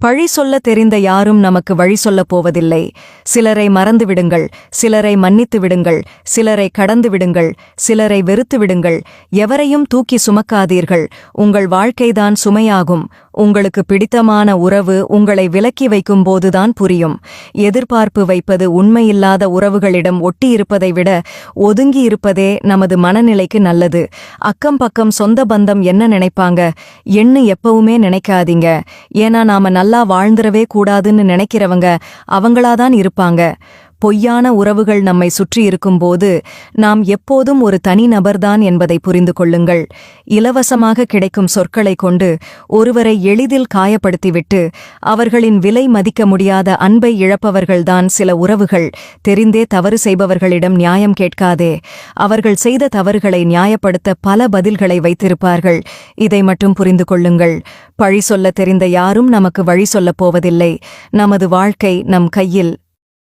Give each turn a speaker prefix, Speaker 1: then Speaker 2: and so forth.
Speaker 1: பழி சொல்ல தெரிந்த யாரும் நமக்கு வழி சொல்லப் போவதில்லை. சிலரை மறந்து விடுங்கள் சிலரை மன்னித்து விடுங்கள் சிலரை கடந்து விடுங்கள் சிலரை வெறுத்து விடுங்கள். எவரையும் தூக்கி சுமக்காதீர்கள். உங்கள் வாழ்க்கைதான் சுமையாகும். உங்களுக்கு பிடித்தமான உறவு உங்களை விலக்கி வைக்கும்போதுதான் புரியும். எதிர்பார்ப்பு வைப்பது உண்மையில்லாத உறவுகளிடம் ஒட்டியிருப்பதை விட ஒதுங்கி இருப்பதே நமது மனநிலைக்கு நல்லது. அக்கம் பக்கம் சொந்த பந்தம் என்ன நினைப்பாங்க? எண்ணு எப்பவுமே நினைக்காதீங்க. ஏன்னா நாம நல்லா வாழ்ந்துடவே கூடாதுன்னு நினைக்கிறவங்க அவங்களாதான் இருப்பாங்க. பொய்யான உறவுகள் நம்மை சுற்றி இருக்கும்போது நாம் எப்போதும் ஒரு தனிநபர்தான் என்பதை புரிந்து கொள்ளுங்கள். இலவசமாக கிடைக்கும் சொற்களைக் கொண்டு ஒருவரை எளிதில் காயப்படுத்திவிட்டு அவர்களின் விலை மதிக்க முடியாத அன்பை இழப்பவர்கள்தான் சில உறவுகள். தெரிந்தே தவறு செய்பவர்களிடம் நியாயம் கேட்காதே. அவர்கள் செய்த தவறுகளை நியாயப்படுத்த பல பதில்களை வைத்திருப்பார்கள். இதை மட்டும் புரிந்து கொள்ளுங்கள். பழி சொல்ல தெரிந்த யாரும் நமக்கு வழி சொல்லப் போவதில்லை. நமது வாழ்க்கை நம் கையில்